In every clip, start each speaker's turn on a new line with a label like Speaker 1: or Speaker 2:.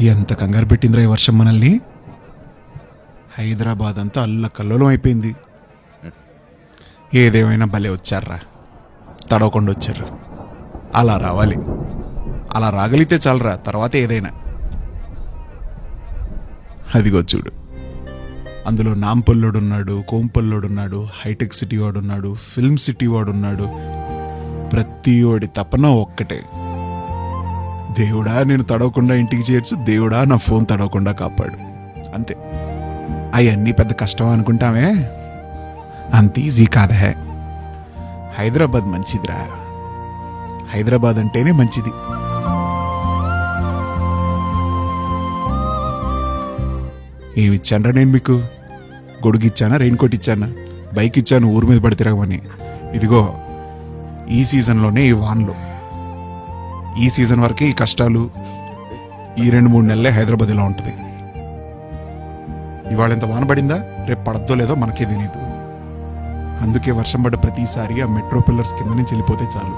Speaker 1: ఎంత కంగారు పెట్టిందిరా ఈ వర్షం మనల్ని? హైదరాబాద్ అంతా అల్లకల్లోలం అయిపోయింది. ఏదేమైనా భలే వచ్చారా తడవకుండా వచ్చారు. అలా రావాలి. అలా రాగలిగితే చాలరా తర్వాత ఏదైనా. అదిగో చూడు. అందులో నాంపల్లోడున్నాడు కోంపల్లోడున్నాడు హైటెక్ సిటీ వాడు ఉన్నాడు ఫిల్మ్ సిటీ వాడున్నాడు. ప్రతి ఓడి తపన ఒక్కటే. దేవుడా నేను తడవకుండా ఇంటికి చేర్చు. దేవుడా నా ఫోన్ తడవకుండా కాపాడు. అంతే. అవన్నీ పెద్ద కష్టం అనుకుంటామే? అంత ఈజీ కాదే. హైదరాబాద్ మంచిదిరా. హైదరాబాద్ అంటేనే మంచిది. ఏమిచ్చానరా నేను మీకు? గొడుగు ఇచ్చానా రెయిన్ కోట్ ఇచ్చానా? బైక్ ఇచ్చాను ఊరి మీద పడి తిరగమని ఇదిగో ఈ సీజన్లోనే ఈ వాన్లో. ఈ సీజన్ వరకే ఈ కష్టాలు ఈ రెండు మూడు నెలలే హైదరాబాద్ ఇలా ఉంటుంది. ఇవాళ ఎంత వాన పడిందా? రేపు పడద్దో లేదో మనకే తెలియదు అందుకే వర్షం పడ్డ ప్రతిసారి ఆ మెట్రో పిల్లర్స్ కింద నుంచి వెళ్ళిపోతే చాలు.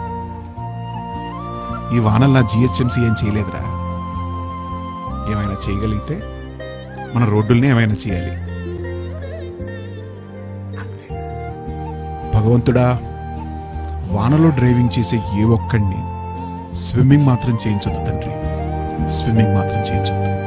Speaker 1: ఈ వానలు నా జిహెచ్ఎంసీ ఏం చేయలేదురా. ఏమైనా చేయగలిగితే మన రోడ్డుల్ని ఏమైనా చేయాలి. భగవంతుడా వానలో డ్రైవింగ్ చేసే ఏ ఒక్కడిని స్విమ్మింగ్ మాత్రం చేయించొద్దు తండ్రి. స్విమ్మింగ్ మాత్రం చేయించొద్దు.